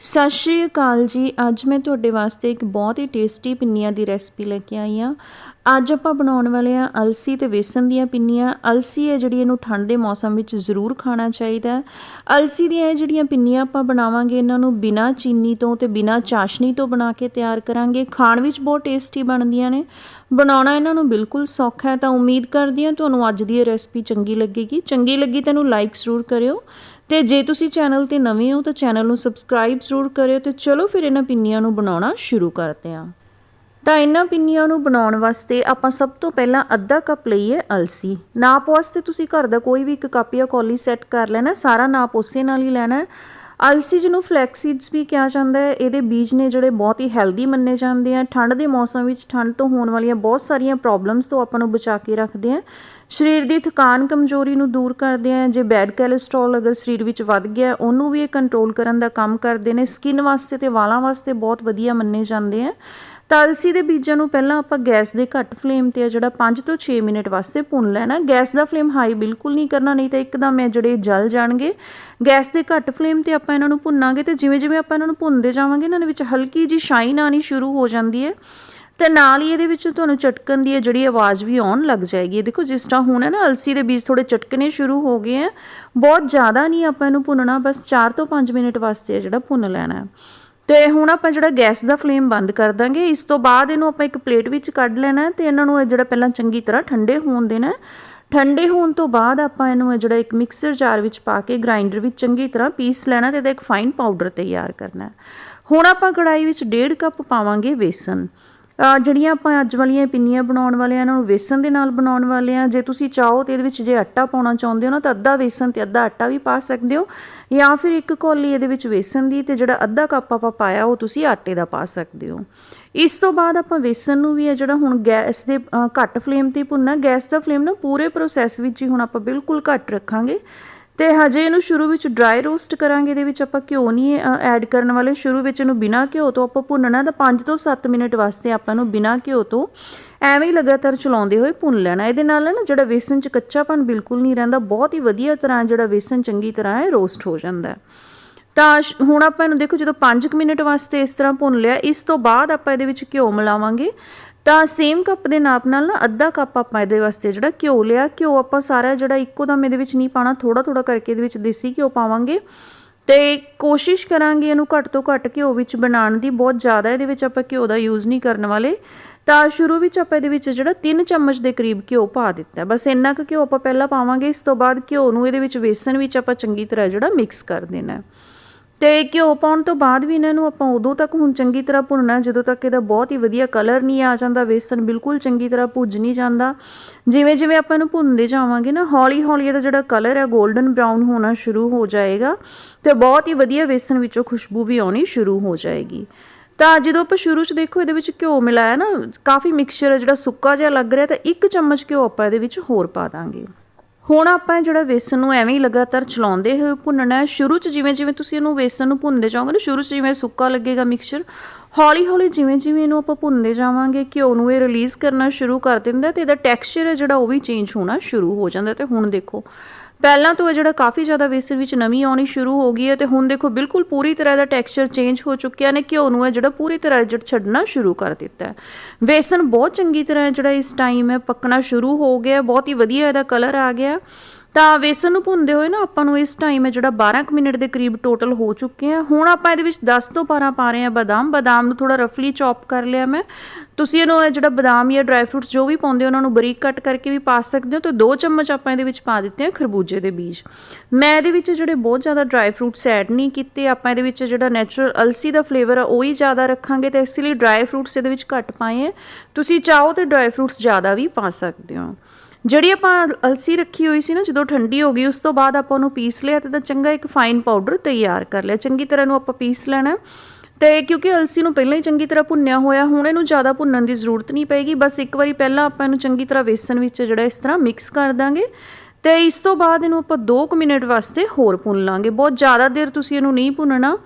ਸਤਿ ਸ਼੍ਰੀ ਅਕਾਲ ਜੀ। ਅੱਜ ਮੈਂ ਤੁਹਾਡੇ ਵਾਸਤੇ ਇੱਕ ਬਹੁਤ ਹੀ ਟੇਸਟੀ ਪਿੰਨੀਆਂ ਦੀ ਰੈਸਪੀ ਲੈ ਕੇ ਆਈ ਹਾਂ। ਅੱਜ ਆਪਾਂ ਬਣਾਉਣ ਵਾਲੇ ਹਾਂ ਅਲਸੀ ਤੇ ਵੇਸਣ ਦੀਆਂ ਪਿੰਨੀਆਂ। ਅਲਸੀ ਹੈ ਜਿਹੜੀ ਇਹਨੂੰ ਠੰਡ ਦੇ ਮੌਸਮ ਵਿੱਚ ਜ਼ਰੂਰ ਖਾਣਾ ਚਾਹੀਦਾ ਹੈ। ਅਲਸੀ ਦੀਆਂ ਇਹ ਜਿਹੜੀਆਂ ਪਿੰਨੀਆਂ ਆਪਾਂ ਬਣਾਵਾਂਗੇ, ਇਹਨਾਂ ਨੂੰ ਬਿਨਾਂ ਚੀਨੀ ਤੋਂ ਤੇ ਬਿਨਾਂ ਚਾਸ਼ਨੀ ਤੋਂ ਬਣਾ ਕੇ ਤਿਆਰ ਕਰਾਂਗੇ। ਖਾਣ ਵਿੱਚ ਬਹੁਤ ਟੇਸਟੀ ਬਣਦੀਆਂ ਨੇ। ਬਣਾਉਣਾ ਇਹਨਾਂ ਨੂੰ ਬਿਲਕੁਲ ਸੌਖਾ ਹੈ। ਤਾਂ ਉਮੀਦ ਕਰਦੀ ਹਾਂ ਤੁਹਾਨੂੰ ਅੱਜ ਦੀ ਇਹ ਰੈਸਪੀ ਚੰਗੀ ਲੱਗੇਗੀ। ਚੰਗੀ ਲੱਗੀ ਤਾਂ ਇਹਨੂੰ ਲਾਈਕ ਜ਼ਰੂਰ ਕਰਿਓ। ਤੇ ਜੇ ਤੁਸੀਂ ਚੈਨਲ ਤੇ ਨਵੇਂ ਹੋ ਤਾਂ ਚੈਨਲ ਨੂੰ ਸਬਸਕ੍ਰਾਈਬ ਜ਼ਰੂਰ ਕਰਿਓ ਤੇ ਚਲੋ ਫਿਰ ਇਹਨਾਂ ਪਿੰਨੀਆਂ ਨੂੰ ਬਣਾਉਣਾ ਸ਼ੁਰੂ ਕਰਦੇ ਹਾਂ। ਤਾਂ ਇਹਨਾਂ ਪਿੰਨੀਆਂ ਨੂੰ ਬਣਾਉਣ ਵਾਸਤੇ ਆਪਾਂ ਸਭ ਤੋਂ ਪਹਿਲਾਂ ਅੱਧਾ ਕੱਪ ਲਈਏ ਅਲਸੀ। ਨਾਪ ਵਾਸਤੇ ਤੁਸੀਂ ਘਰ ਦਾ ਕੋਈ ਵੀ ਇੱਕ ਕੱਪ ਜਾਂ ਕੌਲੀ ਸੈੱਟ ਕਰ ਲੈਣਾ, ਸਾਰਾ ਨਾਪ ਉਸੇ ਨਾਲ ਹੀ ਲੈਣਾ ਅਲਸੀ ਜਿਹਨੂੰ ਫਲੈਕਸੀਡਸ ਵੀ ਕਿਹਾ ਜਾਂਦਾ ਹੈ, ਇਹਦੇ ਬੀਜ ਨੇ ਜਿਹੜੇ ਬਹੁਤ ਹੀ ਹੈਲਦੀ ਮੰਨੇ ਜਾਂਦੇ ਆ। ਠੰਡ ਦੇ ਮੌਸਮ ਵਿੱਚ ਠੰਡ ਤੋਂ ਹੋਣ ਵਾਲੀਆਂ ਬਹੁਤ ਸਾਰੀਆਂ ਪ੍ਰੋਬਲਮਸ ਤੋਂ ਆਪਾਂ ਨੂੰ ਬਚਾ ਕੇ ਰੱਖਦੇ ਆ। ਸਰੀਰ ਦੀ ਥਕਾਨ ਕਮਜ਼ੋਰੀ ਨੂੰ ਦੂਰ ਕਰਦੇ ਆ। ਜੇ ਬੈਡ ਕੋਲੇਸਟ੍ਰੋਲ ਅਗਰ ਸਰੀਰ ਵਿੱਚ ਵੱਧ ਗਿਆ, ਉਹਨੂੰ ਵੀ ਇਹ ਕੰਟਰੋਲ ਕਰਨ ਦਾ ਕੰਮ ਕਰਦੇ ਨੇ। ਸਕਿਨ ਵਾਸਤੇ ਤੇ ਵਾਲਾਂ ਵਾਸਤੇ ਬਹੁਤ ਵਧੀਆ ਮੰਨੇ ਜਾਂਦੇ ਆ। ਤਾਂ ਅਲਸੀ ਦੇ ਬੀਜਾਂ ਨੂੰ ਪਹਿਲਾਂ ਆਪਾਂ ਗੈਸ ਦੇ ਘੱਟ ਫਲੇਮ ਤੇ ਆ ਜਿਹੜਾ 5 ਤੋਂ 6 ਮਿੰਟ ਵਾਸਤੇ ਭੁੰਨ ਲੈਣਾ। ਗੈਸ ਦਾ ਫਲੇਮ ਹਾਈ ਬਿਲਕੁਲ ਨਹੀਂ ਕਰਨਾ, ਨਹੀਂ ਤਾਂ ਇੱਕਦਮ ਇਹ ਜਿਹੜੇ ਜਲ ਜਾਣਗੇ। ਗੈਸ ਦੇ ਘੱਟ ਫਲੇਮ ਤੇ ਆਪਾਂ ਇਹਨਾਂ ਨੂੰ ਭੁੰਨਾਂਗੇ ਤੇ ਜਿਵੇਂ ਜਿਵੇਂ ਆਪਾਂ ਇਹਨਾਂ ਨੂੰ ਭੁੰਨਦੇ ਜਾਵਾਂਗੇ ਇਹਨਾਂ ਦੇ ਵਿੱਚ ਹਲਕੀ ਜੀ ਸ਼ਾਈਨ ਆਣੀ ਸ਼ੁਰੂ ਹੋ ਜਾਂਦੀ ਹੈ। ਤੇ ਨਾਲ ਹੀ ਇਹਦੇ ਵਿੱਚ ਤੁਹਾਨੂੰ ਚਟਕਣ ਦੀ ਜਿਹੜੀ ਆਵਾਜ਼ ਵੀ ਆਉਣ ਲੱਗ ਜਾਏਗੀ। ਦੇਖੋ ਜਿਸ ਤਰ੍ਹਾਂ ਹੁਣ ਹੈ ਨਾ, ਅਲਸੀ ਦੇ ਬੀਜ ਥੋੜੇ ਚਟਕਣੇ ਸ਼ੁਰੂ ਹੋ ਗਏ ਆ ਬਹੁਤ ਜ਼ਿਆਦਾ ਨਹੀਂ ਆਪਾਂ ਇਹਨੂੰ ਭੁੰਨਣਾ, ਬਸ 4 ਤੋਂ 5 ਮਿੰਟ ਵਾਸਤੇ ਜਿਹੜਾ ਭੁੰਨ ਲੈਣਾ ਹੈ। ਤੇ ਹੁਣ ਆਪਾਂ ਜਿਹੜਾ ਗੈਸ ਦਾ ਫਲੇਮ ਬੰਦ ਕਰ ਦਾਂਗੇ, ਇਸ ਤੋਂ ਬਾਅਦ ਇਹਨੂੰ ਆਪਾਂ ਇੱਕ ਪਲੇਟ ਵਿੱਚ ਕੱਢ ਲੈਣਾ ਤੇ ਇਹਨਾਂ ਨੂੰ ਜਿਹੜਾ ਪਹਿਲਾਂ ਚੰਗੀ ਤਰ੍ਹਾਂ ਠੰਡੇ ਹੋਣ ਦੇਣਾ ਠੰਡੇ ਹੋਣ ਤੋਂ ਬਾਅਦ ਆਪਾਂ ਇਹਨੂੰ ਜਿਹੜਾ ਇੱਕ ਮਿਕਸਰ ਜਾਰ ਵਿੱਚ ਪਾ ਕੇ ਗ੍ਰਾਈਂਡਰ ਵਿੱਚ ਚੰਗੀ ਤਰ੍ਹਾਂ ਪੀਸ ਲੈਣਾ ਤੇ ਇਹਦਾ ਇੱਕ ਫਾਈਨ ਪਾਊਡਰ ਤਿਆਰ ਕਰਨਾ ਹੁਣ ਆਪਾਂ ਕੜਾਈ ਵਿੱਚ 1.5 ਕੱਪ ਪਾਵਾਂਗੇ ਵੇਸਣ। ਜਿਹੜੀਆਂ ਆਪਾਂ ਅੱਜ ਵਾਲੀਆਂ ਪਿੰਨੀਆਂ ਬਣਾਉਣ ਵਾਲੇ ਆ, ਇਹਨਾਂ ਨੂੰ ਵੇਸਣ ਦੇ ਨਾਲ ਬਣਾਉਣ ਵਾਲੇ ਆ। ਜੇ ਤੁਸੀਂ ਚਾਹੋ ਤੇ ਇਹਦੇ ਵਿੱਚ ਜੇ ਆਟਾ ਪਾਉਣਾ ਚਾਹੁੰਦੇ ਹੋ ਨਾ, ਤਾਂ ਅੱਧਾ ਵੇਸਣ ਤੇ ਅੱਧਾ ਆਟਾ ਵੀ ਪਾ ਸਕਦੇ ਹੋ। ਜਾਂ ਫਿਰ ਇੱਕ ਕੌਲੀ ਇਹਦੇ ਵਿੱਚ ਵੇਸਣ ਦੀ ਤੇ ਜਿਹੜਾ ਅੱਧਾ ਕੱਪ ਆਪਾਂ ਪਾਇਆ, ਉਹ ਤੁਸੀਂ ਆਟੇ ਦਾ ਪਾ ਸਕਦੇ ਹੋ। ਇਸ ਤੋਂ ਬਾਅਦ ਆਪਾਂ ਵੇਸਣ ਨੂੰ ਵੀ ਹੈ ਜਿਹੜਾ ਹੁਣ ਗੈਸ ਦੇ ਘੱਟ ਫਲੇਮ ਤੇ ਭੁੰਨਣਾ, ਗੈਸ ਦਾ ਫਲੇਮ ਨਾ ਪੂਰੇ ਪ੍ਰੋਸੈਸ ਵਿੱਚ ਹੀ ਹੁਣ ਆਪਾਂ ਬਿਲਕੁਲ ਘੱਟ ਰੱਖਾਂਗੇ। ਤੇ ਹਜੇ ਇਹਨੂੰ ਸ਼ੁਰੂ ਵਿੱਚ ਡਰਾਈ ਰੋਸਟ ਕਰਾਂਗੇ, ਇਹਦੇ ਵਿੱਚ ਆਪਾਂ ਘਿਓ ਨਹੀਂ ਐਡ ਕਰਨ ਵਾਲੇ। ਸ਼ੁਰੂ ਵਿੱਚ ਇਹਨੂੰ ਬਿਨਾ ਘਿਓ ਤੋਂ ਆਪਾਂ ਭੁੰਨਣਾ, ਤਾਂ 5 ਤੋਂ 7 ਮਿੰਟ ਵਾਸਤੇ ਆਪਾਂ ਨੂੰ ਬਿਨਾ ਘਿਓ ਤੋਂ ਐਵੇਂ ਹੀ ਲਗਾਤਾਰ ਚਲਾਉਂਦੇ ਹੋਏ ਭੁੰਨ ਲੈਣਾ। ਇਹਦੇ ਨਾਲ ਨਾ ਜਿਹੜਾ ਵੇਸਣ 'ਚ ਕੱਚਾਪਨ ਬਿਲਕੁਲ ਨਹੀਂ ਰਹਿੰਦਾ, ਬਹੁਤ ਹੀ ਵਧੀਆ ਤਰ੍ਹਾਂ ਜਿਹੜਾ ਵੇਸਣ ਚੰਗੀ ਤਰ੍ਹਾਂ ਹੈ ਰੋਸਟ ਹੋ ਜਾਂਦਾ। ਤਾਂ ਹੁਣ ਆਪਾਂ ਇਹਨੂੰ ਦੇਖੋ, ਜਦੋਂ 5 ਮਿੰਟ ਵਾਸਤੇ ਇਸ ਤਰ੍ਹਾਂ ਭੁੰਨ ਲਿਆ, ਇਸ ਤੋਂ ਬਾਅਦ ਆਪਾਂ ਇਹਦੇ ਵਿੱਚ ਘਿਓ ਮਿਲਾਵਾਂਗੇ। ਤਾਂ ਸੇਮ ਕੱਪ ਦੇ ਨਾਪ ਨਾਲ ਨਾ ਅੱਧਾ ਕੱਪ ਆਪਾਂ ਇਹਦੇ ਵਾਸਤੇ ਜਿਹੜਾ ਘਿਓ ਲਿਆ, ਘਿਓ ਆਪਾਂ ਸਾਰਾ ਜਿਹੜਾ ਇੱਕੋ ਦਮ ਇਹਦੇ ਵਿੱਚ ਨਹੀਂ ਪਾਣਾ ਥੋੜਾ ਥੋੜਾ ਕਰਕੇ ਇਹਦੇ ਵਿੱਚ ਦੇਸੀ ਘਿਓ ਪਾਵਾਂਗੇ। ਤੇ ਕੋਸ਼ਿਸ਼ ਕਰਾਂਗੇ ਇਹਨੂੰ ਘੱਟ ਤੋਂ ਘੱਟ ਘਿਓ ਵਿੱਚ ਬਣਾਉਣ ਦੀ, ਬਹੁਤ ਜ਼ਿਆਦਾ ਇਹਦੇ ਵਿੱਚ ਆਪਾਂ ਘਿਓ ਦਾ ਯੂਜ਼ ਨਹੀਂ ਕਰਨ ਵਾਲੇ। ਤਾਂ ਸ਼ੁਰੂ ਵਿੱਚ ਆਪਾਂ ਇਹਦੇ ਵਿੱਚ ਜਿਹੜਾ 3 ਚਮਚ ਦੇ ਕਰੀਬ ਘਿਓ ਪਾ ਦਿੱਤਾ। ਬਸ ਇੰਨਾ ਕੁ ਘਿਓ ਆਪਾਂ ਪਹਿਲਾਂ ਪਾਵਾਂਗੇ, ਇਸ ਤੋਂ ਬਾਅਦ ਘਿਓ ਨੂੰ ਇਹਦੇ ਵਿੱਚ ਵੇਸਣ ਵਿੱਚ ਆਪਾਂ ਚੰਗੀ ਤਰ੍ਹਾਂ ਜਿਹੜਾ ਮਿਕਸ ਕਰ ਦੇਣਾ। ਤੇ ਘਿਓ ਪਾਉਣ ਤੋਂ ਬਾਅਦ ਵੀ ਇਹਨਾਂ ਨੂੰ ਆਪਾਂ ਉਦੋਂ ਤੱਕ ਹੁਣ ਚੰਗੀ ਤਰ੍ਹਾਂ ਭੁੰਨਣਾ ਜਦੋਂ ਤੱਕ ਇਹਦਾ ਬਹੁਤ ਹੀ ਵਧੀਆ ਕਲਰ ਨਹੀਂ ਆ ਜਾਂਦਾ, ਵੇਸਣ ਬਿਲਕੁਲ ਚੰਗੀ ਤਰ੍ਹਾਂ ਭੁੱਜ ਨਹੀਂ ਜਾਂਦਾ। ਜਿਵੇਂ ਜਿਵੇਂ ਆਪਾਂ ਇਹਨੂੰ ਭੁੰਨਦੇ ਜਾਵਾਂਗੇ ਨਾ ਹੌਲੀ ਹੌਲੀ ਇਹਦਾ ਜਿਹੜਾ ਕਲਰ ਹੈ 골ਡਨ ਬ੍ਰਾਊਨ ਹੋਣਾ ਸ਼ੁਰੂ ਹੋ ਜਾਏਗਾ ਤੇ ਬਹੁਤ ਹੀ ਵਧੀਆ ਵੇਸਣ ਵਿੱਚੋਂ ਖੁਸ਼ਬੂ ਵੀ ਆਉਣੀ ਸ਼ੁਰੂ ਹੋ ਜਾਏਗੀ। ਤਾਂ ਜਦੋਂ ਆਪਾਂ ਸ਼ੁਰੂ 'ਚ ਦੇਖੋ, ਇਹਦੇ ਵਿੱਚ ਘਿਓ ਮਿਲਾਇਆ ਨਾ, ਕਾਫੀ ਮਿਕਸਚਰ ਜਿਹੜਾ ਸੁੱਕਾ ਜਿਹਾ ਲੱਗ ਰਿਹਾ, ਤਾਂ ਇੱਕ ਚਮਚ ਘਿਓ ਆਪਾਂ ਇਹਦੇ ਵਿੱਚ ਹੋਰ ਪਾ ਦਾਂਗੇ। ਹੁਣ ਆਪਾਂ ਜਿਹੜਾ ਵੇਸਣ ਨੂੰ ਐਵੇਂ ਹੀ ਲਗਾਤਾਰ ਚਲਾਉਂਦੇ ਹੋਏ ਭੁੰਨਣਾ ਸ਼ੁਰੂ 'ਚ ਜਿਵੇਂ ਜਿਵੇਂ ਤੁਸੀਂ ਇਹਨੂੰ ਵੇਸਣ ਨੂੰ ਭੁੰਨਦੇ ਜਾਓਗੇ ਨਾ, ਸ਼ੁਰੂ 'ਚ ਜਿਵੇਂ ਸੁੱਕਾ ਲੱਗੇਗਾ ਮਿਕਸਚਰ ਹੌਲੀ ਹੌਲੀ ਜਿਵੇਂ ਜਿਵੇਂ ਇਹਨੂੰ ਆਪਾਂ ਭੁੰਨਦੇ ਜਾਵਾਂਗੇ, ਘਿਓ ਨੂੰ ਇਹ ਰਿਲੀਜ਼ ਕਰਨਾ ਸ਼ੁਰੂ ਕਰ ਦਿੰਦਾ ਤੇ ਇਹਦਾ ਟੈਕਸਚਰ ਹੈ ਜਿਹੜਾ ਉਹ ਵੀ ਚੇਂਜ ਹੋਣਾ ਸ਼ੁਰੂ ਹੋ ਜਾਂਦਾ ਤੇ ਹੁਣ ਦੇਖੋ ਪਹਿਲਾਂ ਤੋਂ ਇਹ ਜਿਹੜਾ ਕਾਫੀ ਜ਼ਿਆਦਾ ਵੇਸਣ ਵਿੱਚ ਨਮੀ ਆਉਣੀ ਸ਼ੁਰੂ ਹੋ ਗਈ ਹੈ ਤੇ ਹੁਣ ਦੇਖੋ ਬਿਲਕੁਲ ਪੂਰੀ ਤਰ੍ਹਾਂ ਦਾ ਟੈਕਸਚਰ ਚੇਂਜ ਹੋ ਚੁੱਕਿਆ ਨੇ, ਘਿਓ ਨੂੰ ਹੈ ਜਿਹੜਾ ਪੂਰੀ ਤਰ੍ਹਾਂ ਜੜ ਛੱਡਣਾ ਸ਼ੁਰੂ ਕਰ ਦਿੱਤਾ ਹੈ। ਵੇਸਣ ਬਹੁਤ ਚੰਗੀ ਤਰ੍ਹਾਂ ਜਿਹੜਾ ਇਸ ਟਾਈਮ ਹੈ ਪੱਕਣਾ ਸ਼ੁਰੂ ਹੋ ਗਿਆ, ਬਹੁਤ ਹੀ ਵਧੀਆ ਇਹਦਾ ਕਲਰ ਆ ਗਿਆ। ਤਾਂ ਵੇਸਣ ਨੂੰ ਭੁੰਨਦੇ ਹੋਏ ਨਾ ਆਪਾਂ ਨੂੰ ਇਸ ਟਾਈਮ ਹੈ ਜਿਹੜਾ 12 ਮਿੰਟ ਦੇ ਕਰੀਬ ਟੋਟਲ ਹੋ ਚੁੱਕੇ ਆ। ਹੁਣ ਆਪਾਂ ਇਹਦੇ ਵਿੱਚ 10 ਤੋਂ 12 ਪਾ ਰਹੇ ਆ ਬਦਾਮ। ਬਦਾਮ ਨੂੰ ਥੋੜਾ ਰਫਲੀ ਚੌਪ ਕਰ ਲਿਆ ਮੈਂ। ਤੁਸੀਂ ਇਹਨੂੰ ਜਿਹੜਾ ਬਦਾਮ ਜਾਂ ਡਰਾਈ ਫਰੂਟਸ ਜੋ ਵੀ ਪਾਉਂਦੇ ਉਹਨਾਂ ਨੂੰ ਬਰੀਕ ਕੱਟ ਕਰਕੇ ਵੀ ਪਾ ਸਕਦੇ ਹੋ ਤੇ 2 ਚਮਚ ਆਪਾਂ ਇਹਦੇ ਵਿੱਚ ਪਾ ਦਿੱਤੇ ਆ ਖਰਬੂਜੇ ਦੇ ਬੀਜ। ਮੈਂ ਇਹਦੇ ਵਿੱਚ ਜਿਹੜੇ ਬਹੁਤ ਜ਼ਿਆਦਾ ਡਰਾਈ ਫਰੂਟਸ ਐਡ ਨਹੀਂ ਕੀਤੇ, ਆਪਾਂ ਇਹਦੇ ਵਿੱਚ ਜਿਹੜਾ ਨੇਚਰਲ ਅਲਸੀ ਦਾ ਫਲੇਵਰ ਆ, ਉਹ ਹੀ ਜ਼ਿਆਦਾ ਰੱਖਾਂਗੇ ਤੇ ਇਸ ਲਈ ਡਰਾਈ ਫਰੂਟਸ ਇਹਦੇ ਵਿੱਚ ਘੱਟ ਪਾਏ ਆ। ਤੁਸੀਂ ਚਾਹੋ ਤੇ ਡਰਾਈ ਫਰੂਟਸ ਜ਼ਿਆਦਾ ਵੀ ਪਾ ਸਕਦੇ ਹੋ। ਜਿਹੜੀ ਆਪਾਂ ਅਲਸੀ ਰੱਖੀ ਹੋਈ ਸੀ ਨਾ, ਜਦੋਂ ਠੰਡੀ ਹੋ ਗਈ, ਉਸ ਤੋਂ ਬਾਅਦ ਆਪਾਂ ਉਹਨੂੰ ਪੀਸ ਲਿਆ ਤੇ ਤਾਂ ਚੰਗਾ ਇੱਕ ਫਾਈਨ ਪਾਊਡਰ ਤਿਆਰ ਕਰ ਲਿਆ। ਚੰਗੀ ਤਰ੍ਹਾਂ ਨੂੰ ਆਪਾਂ ਪੀਸ ਲੈਣਾ। ਤੇ ਕਿਉਂਕਿ ਅਲਸੀ ਨੂੰ ਪਹਿਲਾਂ ਹੀ ਚੰਗੀ ਤਰ੍ਹਾਂ ਭੁੰਨਿਆ ਹੋਇਆ, ਹੁਣ ਇਹਨੂੰ ਜ਼ਿਆਦਾ ਭੁੰਨਣ ਦੀ ਜ਼ਰੂਰਤ ਨਹੀਂ ਪਏਗੀ ਬਸ ਇੱਕ ਵਾਰੀ ਪਹਿਲਾਂ ਆਪਾਂ ਇਹਨੂੰ ਚੰਗੀ ਤਰ੍ਹਾਂ ਵੇਸਣ ਵਿੱਚ ਜਿਹੜਾ ਇਸ ਤਰ੍ਹਾਂ ਮਿਕਸ ਕਰ ਦਾਂਗੇ। ਤੇ ਇਸ ਤੋਂ ਬਾਅਦ ਇਹਨੂੰ ਆਪਾਂ 2 ਮਿੰਟ ਵਾਸਤੇ ਹੋਰ ਭੁੰਨ ਲਾਂਗੇ। ਬਹੁਤ ਜ਼ਿਆਦਾ ਦੇਰ ਤੁਸੀਂ ਇਹਨੂੰ ਨਹੀਂ ਭੁੰਨਣਾ।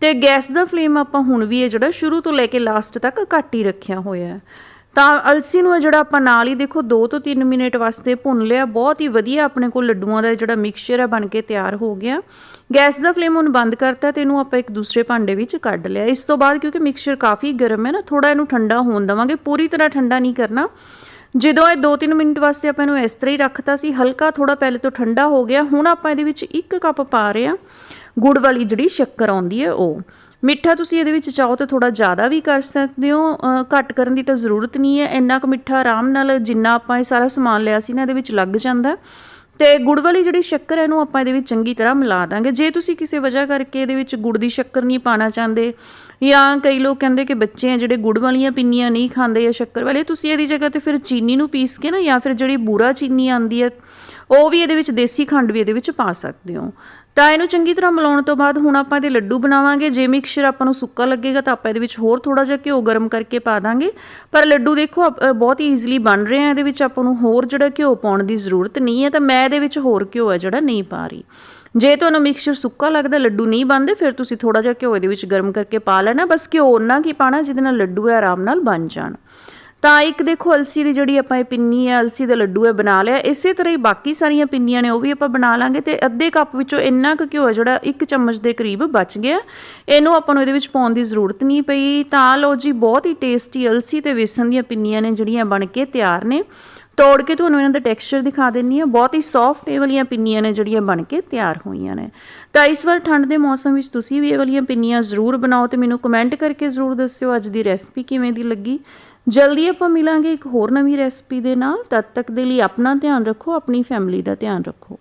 ਤੇ ਗੈਸ ਦਾ ਫਲੇਮ ਆਪਾਂ ਹੁਣ ਵੀ ਇਹ ਜਿਹੜਾ ਸ਼ੁਰੂ ਤੋਂ ਲੈ ਕੇ ਲਾਸਟ ਤੱਕ ਘੱਟ ਹੀ ਰੱਖਿਆ ਹੋਇਆ। ਹੈ ਤਾਂ ਅਲਸੀ ਨੂੰ ਜਿਹੜਾ ਆਪਾਂ ਨਾਲ ਹੀ ਦੇਖੋ 2 ਤੋਂ 3 ਮਿੰਟ ਵਾਸਤੇ ਭੁੰਨ ਲਿਆ। ਬਹੁਤ ਹੀ ਵਧੀਆ ਆਪਣੇ ਕੋਲ ਲੱਡੂਆਂ ਦਾ ਜਿਹੜਾ ਮਿਕਸਚਰ ਹੈ ਬਣ ਕੇ ਤਿਆਰ ਹੋ ਗਿਆ। ਗੈਸ ਦਾ ਫਲੇਮ ਹੁਣ ਬੰਦ ਕਰਤਾ ਤੇ ਇਹਨੂੰ ਆਪਾਂ ਇੱਕ ਦੂਸਰੇ ਭਾਂਡੇ ਵਿੱਚ ਕੱਢ ਲਿਆ। ਇਸ ਤੋਂ ਬਾਅਦ ਕਿਉਂਕਿ ਮਿਕਸਚਰ ਕਾਫੀ ਗਰਮ ਹੈ ਨਾ ਥੋੜਾ ਇਹਨੂੰ ਠੰਡਾ ਹੋਣ ਦਵਾਂਗੇ। ਪੂਰੀ ਤਰ੍ਹਾਂ ਠੰਡਾ ਨਹੀਂ ਕਰਨਾ। ਜਦੋਂ ਇਹ 2-3 ਮਿੰਟ ਵਾਸਤੇ ਆਪਾਂ ਇਹਨੂੰ ਇਸ ਤਰ੍ਹਾਂ ਹੀ ਰੱਖਤਾ ਸੀ, ਹਲਕਾ ਥੋੜਾ ਪਹਿਲੇ ਤੋਂ ਠੰਡਾ ਹੋ ਗਿਆ। ਹੁਣ ਆਪਾਂ ਇਹਦੇ ਵਿੱਚ 1 ਕੱਪ ਪਾ ਰਹੇ ਹਾਂ। ਗੁੜ ਵਾਲੀ ਜਿਹੜੀ ਸ਼ੱਕਰ ਆਉਂਦੀ ਹੈ, ਉਹ। ਮਿੱਠਾ ਤੁਸੀਂ ਇਹਦੇ ਵਿੱਚ ਚਾਹੋ ਤਾਂ ਥੋੜਾ ਜ਼ਿਆਦਾ ਵੀ ਕਰ ਸਕਦੇ ਹੋ ਘੱਟ ਕਰਨ ਦੀ ਤਾਂ ਜ਼ਰੂਰਤ ਨਹੀਂ ਹੈ, ਇੰਨਾ ਕੁ ਮਿੱਠਾ ਆਰਾਮ ਨਾਲ ਜਿੰਨਾ ਆਪਾਂ ਇਹ ਸਾਰਾ ਸਮਾਨ ਲਿਆ ਸੀ ਨਾ ਇਹਦੇ ਵਿੱਚ ਲੱਗ ਜਾਂਦਾ। ਤੇ ਗੁੜ ਵਾਲੀ ਜਿਹੜੀ ਸ਼ੱਕਰ ਹੈ ਇਹਨੂੰ ਆਪਾਂ ਇਹਦੇ ਵਿੱਚ ਚੰਗੀ ਤਰ੍ਹਾਂ ਮਿਲਾ ਦਾਂਗੇ। ਜੇ ਤੁਸੀਂ ਕਿਸੇ ਵਜ੍ਹਾ ਕਰਕੇ ਇਹਦੇ ਵਿੱਚ ਗੁੜ ਦੀ ਸ਼ੱਕਰ ਨਹੀਂ ਪਾਣਾ ਚਾਹੁੰਦੇ ਜਾਂ ਕਈ ਲੋਕ ਕਹਿੰਦੇ ਕਿ ਬੱਚੇ ਆ ਜਿਹੜੇ ਗੁੜ ਵਾਲੀਆਂ ਪਿੰਨੀਆਂ ਨਹੀਂ ਖਾਂਦੇ ਜਾਂ ਸ਼ੱਕਰ ਵਾਲੇ ਤੁਸੀਂ ਇਹਦੀ ਜਗ੍ਹਾ ਤੇ ਫਿਰ ਚੀਨੀ ਨੂੰ ਪੀਸ ਕੇ ਨਾ ਜਾਂ ਫਿਰ ਜਿਹੜੀ ਬੂਰਾ ਚੀਨੀ ਆਂਦੀ ਹੈ ਉਹ ਵੀ ਇਹਦੇ ਵਿੱਚ ਦੇਸੀ ਖੰਡ ਵੀ ਇਹਦੇ ਵਿੱਚ ਪਾ ਸਕਦੇ ਹੋ। ਤਾਂ ਇਹਨੂੰ ਚੰਗੀ ਤਰ੍ਹਾਂ ਮਿਲਾਉਣ ਤੋਂ ਬਾਅਦ ਹੁਣ ਆਪਾਂ ਇਹਦੇ ਲੱਡੂ ਬਣਾਵਾਂਗੇ। ਜੇ ਮਿਕਸਚਰ ਆਪਾਂ ਨੂੰ ਸੁੱਕਾ ਲੱਗੇਗਾ ਤਾਂ ਆਪਾਂ ਇਹਦੇ ਵਿੱਚ ਹੋਰ ਥੋੜਾ ਜਿਹਾ ਘਿਓ ਗਰਮ ਕਰਕੇ ਪਾ ਦਾਂਗੇ। ਪਰ ਲੱਡੂ ਦੇਖੋ ਆਪ- ਬਹੁਤ ਈਜ਼ੀਲੀ ਬਣ ਰਹੇ ਆ। ਇਹਦੇ ਵਿੱਚ ਆਪਾਂ ਨੂੰ ਹੋਰ ਜਿਹੜਾ ਘਿਓ ਪਾਉਣ ਦੀ ਜ਼ਰੂਰਤ ਨਹੀਂ ਹੈ ਤਾਂ ਮੈਂ ਇਹਦੇ ਵਿੱਚ ਹੋਰ ਘਿਓ ਹੈ ਜਿਹੜਾ ਨਹੀਂ ਪਾ ਰਹੀ। ਜੇ ਤੁਹਾਨੂੰ ਮਿਕਸਚਰ ਸੁੱਕਾ ਲੱਗਦਾ, ਲੱਡੂ ਨਹੀਂ ਬਣਦੇ, ਫਿਰ ਤੁਸੀਂ ਥੋੜਾ ਜਿਹਾ ਘਿਓ ਇਹਦੇ ਵਿੱਚ ਗਰਮ ਕਰਕੇ ਪਾ ਲੈਣਾ। ਬਸ ਘਿਓ ਉਹਨਾਂ ਕੀ ਪਾਣਾ ਜਿਹਦੇ ਨਾਲ ਲੱਡੂ ਹੈ ਆਰਾਮ ਨਾਲ ਬਣ ਜਾਣ। ਤਾਂ ਇੱਕ ਦੇਖੋ ਅਲਸੀ ਦੀ ਜਿਹੜੀ ਆਪਾਂ ਇਹ ਪਿੰਨੀ ਹੈ, ਅਲਸੀ ਦਾ ਲੱਡੂ ਹੈ ਬਣਾ ਲਿਆ। ਇਸੇ ਤਰ੍ਹਾਂ ਹੀ ਬਾਕੀ ਸਾਰੀਆਂ ਪਿੰਨੀਆਂ ਨੇ ਉਹ ਵੀ ਆਪਾਂ ਬਣਾ ਲਾਂਗੇ ਤੇ ਅੱਧੇ ਕੱਪ ਵਿੱਚੋਂ ਇੰਨਾ ਕੁ ਘਿਓ ਹੈ ਜਿਹੜਾ ਇੱਕ ਚਮਚ ਦੇ ਕਰੀਬ ਬਚ ਗਿਆ। ਇਹਨੂੰ ਆਪਾਂ ਨੂੰ ਇਹਦੇ ਵਿੱਚ ਪਾਉਣ ਦੀ ਜ਼ਰੂਰਤ ਨਹੀਂ ਪਈ। ਤਾਂ ਲਓ ਜੀ, ਬਹੁਤ ਹੀ ਟੇਸਟੀ ਅਲਸੀ ਤੇ ਵੇਸਣ ਦੀਆਂ ਪਿੰਨੀਆਂ ਨੇ ਜਿਹੜੀਆਂ ਬਣ ਕੇ ਤਿਆਰ ਨੇ। ਤੋੜ ਕੇ ਤੁਹਾਨੂੰ ਇਹਨਾਂ ਦਾ ਟੈਕਸਚਰ ਦਿਖਾ ਦਿੰਨੀ ਆ ਬਹੁਤ ਹੀ ਸੌਫਟ ਇਹ ਵਾਲੀਆਂ ਪਿੰਨੀਆਂ ਨੇ ਜਿਹੜੀਆਂ ਬਣ ਕੇ ਤਿਆਰ ਹੋਈਆਂ ਨੇ। ਤਾਂ ਇਸ ਵਾਰ ਠੰਡ ਦੇ ਮੌਸਮ ਵਿੱਚ ਤੁਸੀਂ ਵੀ ਇਹ ਵਾਲੀਆਂ ਪਿੰਨੀਆਂ ਜ਼ਰੂਰ ਬਣਾਓ ਤੇ ਮੈਨੂੰ ਕਮੈਂਟ ਕਰਕੇ ਜ਼ਰੂਰ ਦੱਸਿਓ ਅੱਜ ਦੀ ਰੈਸਪੀ ਕਿਵੇਂ ਦੀ ਲੱਗੀ। ਜਲਦੀ ਆਪਾਂ ਮਿਲਾਂਗੇ ਇੱਕ ਹੋਰ ਨਵੀਂ ਰੈਸਪੀ ਦੇ ਨਾਲ। ਤਦ ਤੱਕ ਦੇ ਲਈ ਆਪਣਾ ਧਿਆਨ ਰੱਖੋ, ਆਪਣੀ ਫੈਮਿਲੀ ਦਾ ਧਿਆਨ ਰੱਖੋ।